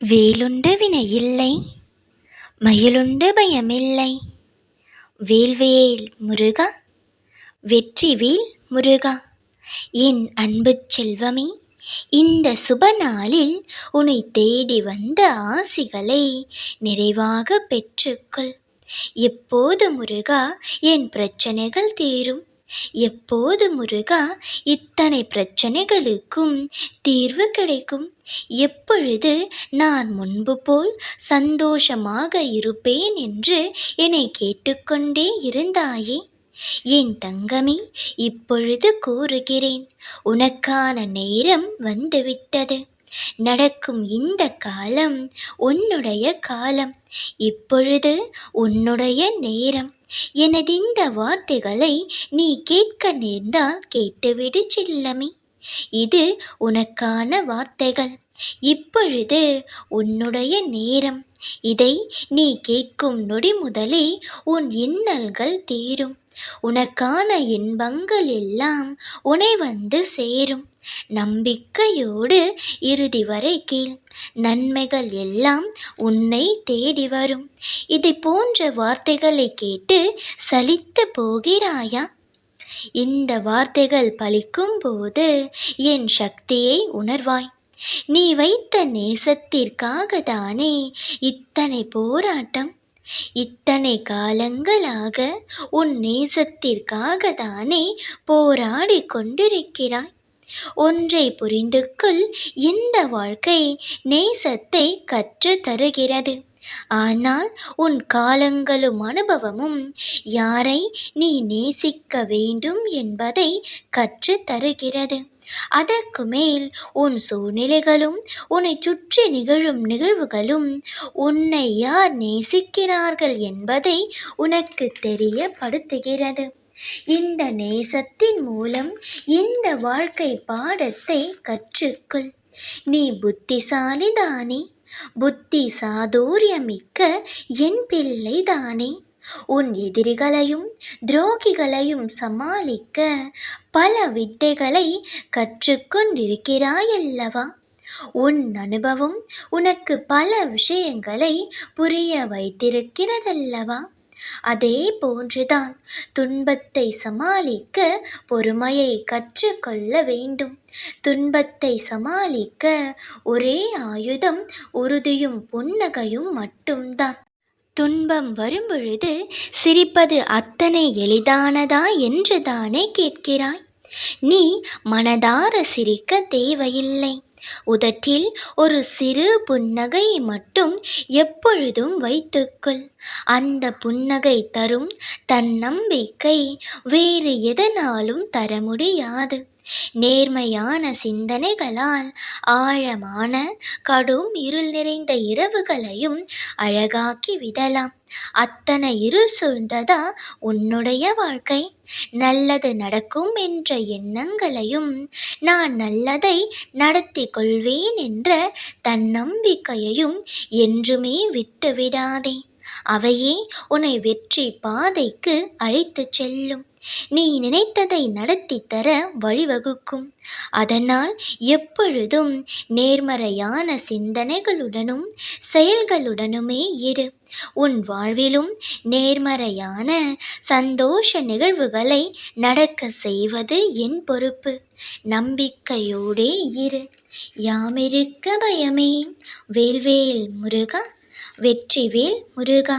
வேலுண்டு வினையில்லை மயிலுண்டு பயமில்லை. வேல்வேல் முருகா வெற்றிவேல் முருகா என் அன்பு செல்வமே இந்த சுப நாளில் உன்னை தேடி வந்த ஆசிகளை நிறைவாக பெற்றுக்கொள். எப்போது முருகா என் பிரச்சனைகள் தீரும். எப்போது முருகா இத்தனை பிரச்சனைகளுக்கும் தீர்வு கிடைக்கும்? எப்பொழுது நான் முன்பு போல் சந்தோஷமாக இருப்பேன் என்று என்னை கேட்டுக்கொண்டே இருந்தாயே? என் தங்கமே இப்பொழுது கூறுகிறேன் உனக்கான நேரம் வந்துவிட்டது. நடக்கும் இந்த காலம் உன்னுடைய காலம். இப்பொழுது உன்னுடைய நேரம். எனது இந்த வார்த்தைகளை நீ கேட்க நேர்ந்தால் கேட்டுவிடு செல்லமே. இது உனக்கான வார்த்தைகள். இப்பொழுது உன்னுடைய நேரம். இதை நீ கேட்கும் நொடி முதலே உன் இன்னல்கள் தீரும். உனக்கான இன்பங்கள் எல்லாம் உனை வந்து சேரும். நம்பிக்கையோடு இறுதி வரை கீழ் நன்மைகள் எல்லாம் உன்னை தேடி வரும். இதை போன்ற வார்த்தைகளை கேட்டு சலித்து போகிறாயா? இந்த வார்த்தைகள் பலிக்கும் போது என் சக்தியை உணர்வாய். நீ வைத்த நேசத்திற்காக தானே இத்தனை போராட்டம் இத்தனை காலங்களாக உன் நேசத்திற்காக தானே போராடி கொண்டிருக்கிறாய்? ஒன்றை புரிந்து கொள் இந்த வாழ்க்கை நேசத்தை கற்று தருகிறது ஆனால் உன் காலங்களும் அனுபவமும் யாரை நீ நேசிக்க வேண்டும் என்பதை கற்று தருகிறது. அதற்கு மேல் உன் சூழ்நிலைகளும் உன்னை சுற்றி நிகழும் நிகழ்வுகளும் உன்னை யார் நேசிக்கிறார்கள் என்பதை உனக்கு தெரியப்படுத்துகிறது. இந்த நேசத்தின் மூலம் இந்த வாழ்க்கை பாடத்தை கற்றுக்கொள். நீ புத்திசாலிதானே. புத்தி சாதுரியமிக்க என் பிள்ளை தானே உன் எதிரிகளையும் துரோகிகளையும் சமாளிக்க பல வித்தைகளை கற்றுக்கொண்டிருக்கிறாயல்லவா? உன் அனுபவம் உனக்கு பல விஷயங்களை புரிய வைத்திருக்கிறதல்லவா? அதே போன்றுதான் துன்பத்தை சமாளிக்க பொறுமையை கற்றுக்கொள்ள வேண்டும். துன்பத்தை சமாளிக்க ஒரே ஆயுதம் உறுதியும் புன்னகையும் மட்டும்தான். துன்பம் வரும்பொழுது சிரிப்பது அத்தனை எளிதானதா என்று தானே கேட்கிறாய். நீ மனதார சிரிக்க தேவையில்லை. உதட்டில் ஒரு சிறு புன்னகை மட்டும் எப்பொழுதும் வைத்துக்கொள். அந்த புன்னகை தரும் தன்னம்பிக்கை வேறு எதனாலும் தர முடியாது. நேர்மையான சிந்தனைகளால் ஆழமான கடும் இருள் நிறைந்த இரவுகளையும் அழகாக்கி விடலாம். அத்தனை இருள் சூழ்ந்ததா உன்னுடைய வாழ்க்கை? நல்லது நடக்கும் என்ற எண்ணங்களையும் நான் நல்லதை நடத்தி கொள்வேன் என்ற தன்னம்பிக்கையையும் என்றுமே விட்டுவிடாதே. அவையே உன்னை வெற்றி பாதைக்கு அழைத்துச் செல்லும். நீ நினைத்ததை நடத்தி தர வழிவகுக்கும். அதனால் எப்பொழுதும் நேர்மறையான சிந்தனைகளுடனும் செயல்களுடனுமே இரு. உன் வாழ்விலும் நேர்மறையான சந்தோஷ நிகழ்வுகளை நடக்க செய்வது என் பொறுப்பு. நம்பிக்கையோடே இரு. யாமிருக்க பயமே. வேல்வேல் முருகா வெற்றிவேல் முருகா.